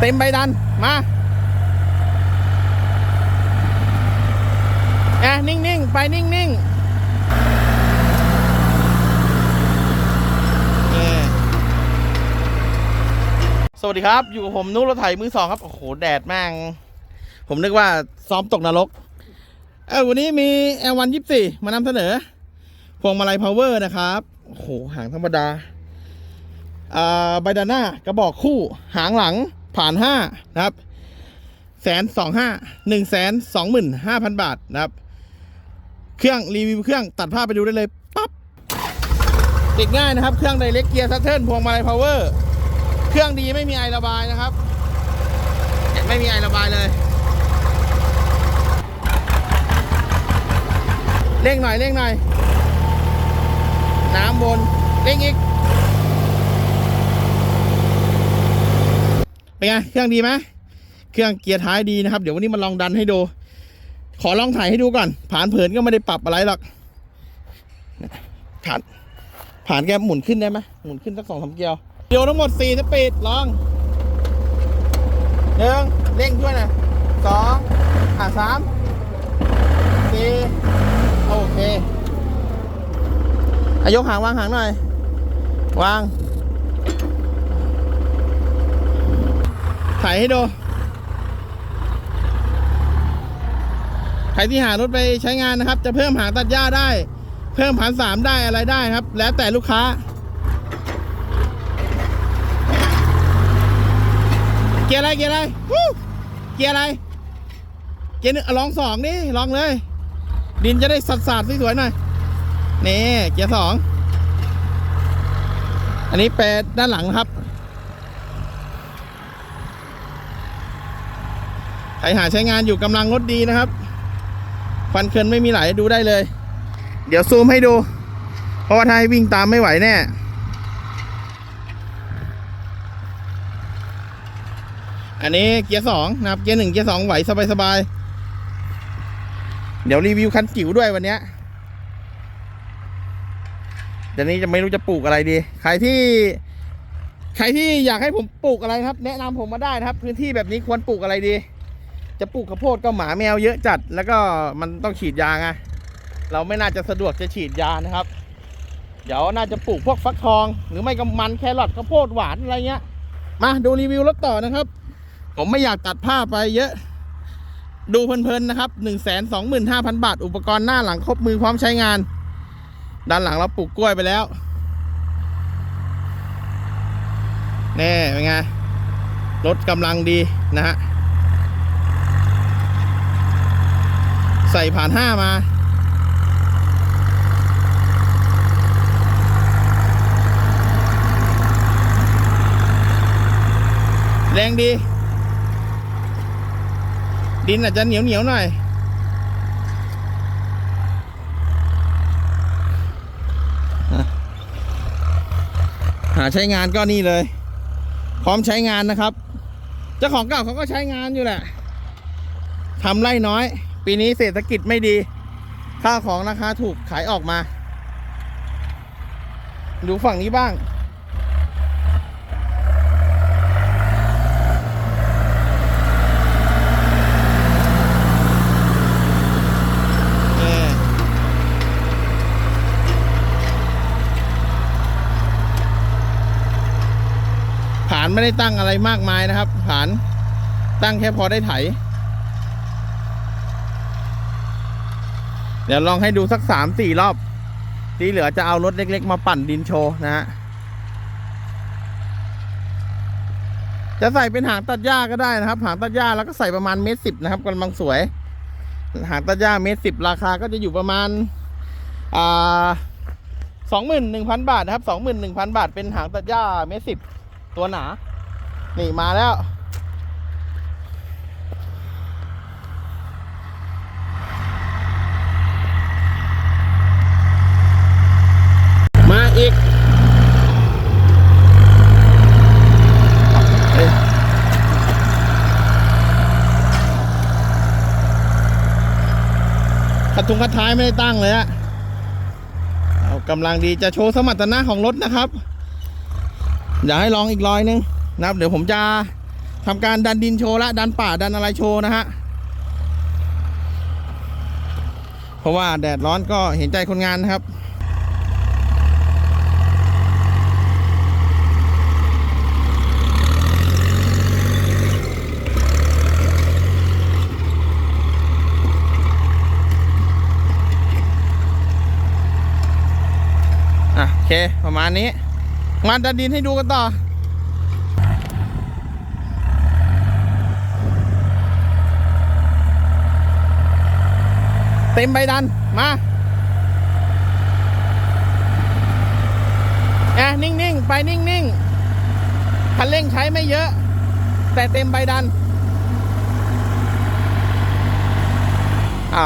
เต็มใบดัน มาแอะนิ่ง ๆ ไปนิ่งๆนี่สวัสดีครับ อยู่กับผมนุรถไถมือสองครับ โอ้โห แดดแม่ง ผมนึกว่าซ้อมตกนรก เออวันนี้มี L1 24มานำเสนอ พวงมาลัยพาวเวอร์นะครับ โอ้โห หางธรรมดาอ่าใบดานหน้ากระบอกคู่ หางหลัง ผ่านห้านะครับแสนสองห้าหนึ่งแสนสองหมื่นห้าพันบาทนะครับ เครื่องรีวิวเครื่องตัดภาพไปดูได้เลยปั๊บติดง่ายนะครับ เครื่องไดเล็กเกียร์ซัตเทิลพวงมาลัยพาวเวอร์เครื่องดีไม่มีไอระบายนะครับ ไม่มีไอระบายเลยเร่งหน่อยเร่งหน่อย น้ำบนเร่งอีก เป็นไงเครื่องดีไหมเครื่องเกียร์ท้ายดีนะครับ เดี๋ยววันนี้มาลองดันให้ดู ขอลองถ่ายให้ดูก่อนผ่านเผินก็ไม่ได้ปรับอะไรหรอกผ่านผ่านแกหมุนขึ้นได้ไหมหมุนขึ้นสักสองสามเกียวเดียวทั้งหมดสี่สปีดลองหนึ่งเร่งด้วยนะสองอะสามสี่โอเคอายกห่างวางห่างหน่อยวาง ถ่ายให้ดูใครที่หารถไปใช้งานนะครับ จะเพิ่มหางตัดหญ้าได้ เพิ่มพันสามได้อะไรได้ครับ แล้วแต่ลูกค้า เกียร์อะไรเกียร์อะไรเกียร์อะไร เกียร์หนึ่งลองสองนี่ลองเลย ดินจะได้สัดสาดสวยๆหน่อยนี่เกียร์สองอันนี้แปดด้านหลังนะครับ ใคร หาใช้งานอยู่กำลังรถดีนะครับฟันเคินไม่มีไหลดูได้เลย เดี๋ยวซูมให้ดู เพราะว่าถ้าให้วิ่งตามไม่ไหวแน่อันนี้เกียร์สองนะครับเกียร์หนึ่งเกียร์สองไหวสบายๆเดี๋ยวรีวิวคันจิ๋วด้วยวันนี้เดี๋ยวนี้จะไม่รู้จะปลูกอะไรดี ใครที่ ใครที่อยากให้ผมปลูกอะไรครับ แนะนำผมมาได้นะครับ พื้นที่แบบนี้ควรปลูกอะไรดี จะปลูกข้าวโพดก็หมาแมวเยอะจัด แล้วก็มันต้องฉีดยาไงเราไม่น่าจะสะดวกจะฉีดยานะครับ เดี๋ยวน่าจะปลูกพวกฟักทอง หรือไม่ก็มันแครอทข้าวโพดหวานอะไรเงี้ย มาดูรีวิวรถต่อนะครับ ผมไม่อยากตัดผ้าพไปเยอะ ดูเพลินๆนะครับ1นึ่งแสนสองหมื่นห้าพันบาท อุปกรณ์หน้าหลังครบมือพร้อมใช้งาน ด้านหลังเราปลูกกล้วยไปแล้วแน่เป็นไงรถกำลังดีนะฮะ ใส่ผ่านห้ามา แรงดี ดินอาจจะเหนียวเหนียวหน่อย หาใช้งานก็นี่เลย พร้อมใช้งานนะครับ เจ้าของเก่าเขาก็ใช้งานอยู่แหละทำไร่น้อย ปีนี้เศรษฐกิจไม่ดีค่าของราคาถูกขายออกมา ดูฝั่งนี้บ้างนี่านไม่ได้ตั้งอะไรมากมายนะครับฐานตั้งแค่พอได้ไถ เดี๋ยวลองให้ดูสักสามสี่รอบ ที่เหลือจะเอารถเล็ก ๆ มาปั่นดินโชว์นะฮะ จะใส่เป็นหางตัดหญ้าก็ได้นะครับ หางตัดหญ้าแล้วก็ใส่ประมาณเมตรสิบนะครับกำลังสวย หางตัดหญ้าเมตรสิบราคาก็จะอยู่ประมาณอ่าสองหมื่นหนึ่งพันบาทนะครับสองหมื่นหนึ่งพันบาทเป็นหางตัดหญ้าเมตรสิบตัวหนา นี่มาแล้ว มาอีกเอ้ย กระทุงกระท้ายไม่ได้ตั้งเลยอะเอากำลังดีจะโชว์สมรรถนะของรถนะครับอยากให้ลองอีกรอยนึงนะครับ เดี๋ยวผมจะทำการดันดินโชว์ละดันป่าดันอะไรโชว์นะฮะเพราะว่าแดดร้อนก็เห็นใจคนงานนะครับ เค ประมาณนี้มานดันดินให้ดูกันต่อเต็มใบดัน มาอะนิ่ง ๆ ไปนิ่ง ๆ คันเร่งใช้ไม่เยอะ แต่เต็มใบดัน อ่า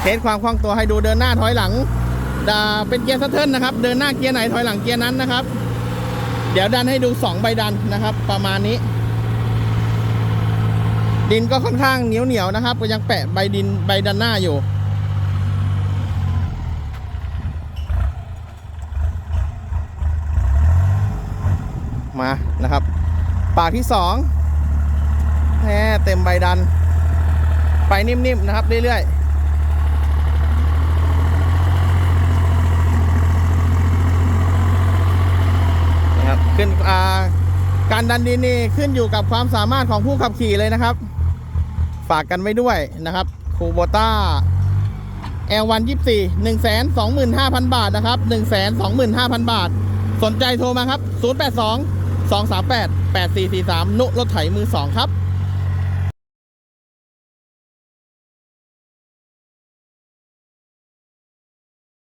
เทสความคล่องตัวให้ดูเดินหน้าถอยหลัง เป็นเกียร์สะเทิร์นนะครับ เดินหน้าเกียร์ไหนถอยหลังเกียร์นั้นนะครับ เดี๋ยวดันให้ดู 2 ใบดันนะครับ ประมาณนี้ ดินก็ค่อนข้างเหนียวเหนียวนะครับ ก็ยังแปะใบดินใบดันหน้าอยู่ มานะครับ ปากที่สองแหมเต็มใบดัน ไปนิ่มๆนะครับเรื่อยๆนะครับ ขึ้นการดันดินนี่ขึ้นอยู่กับความสามารถของผู้ขับขี่เลยนะครับ ฝากกันไว้ด้วยนะครับคูโบต้าแอลวันยี่สี่หนึ่งแสนสองหมื่นห้าพันบาทนะครับหนึ่งแสนสองหมื่นห้าพันบาท สนใจโทรมาครับศูนย์แปดสองสองสามแปดแปดสี่สี่สามนุรถไถมือสองครับ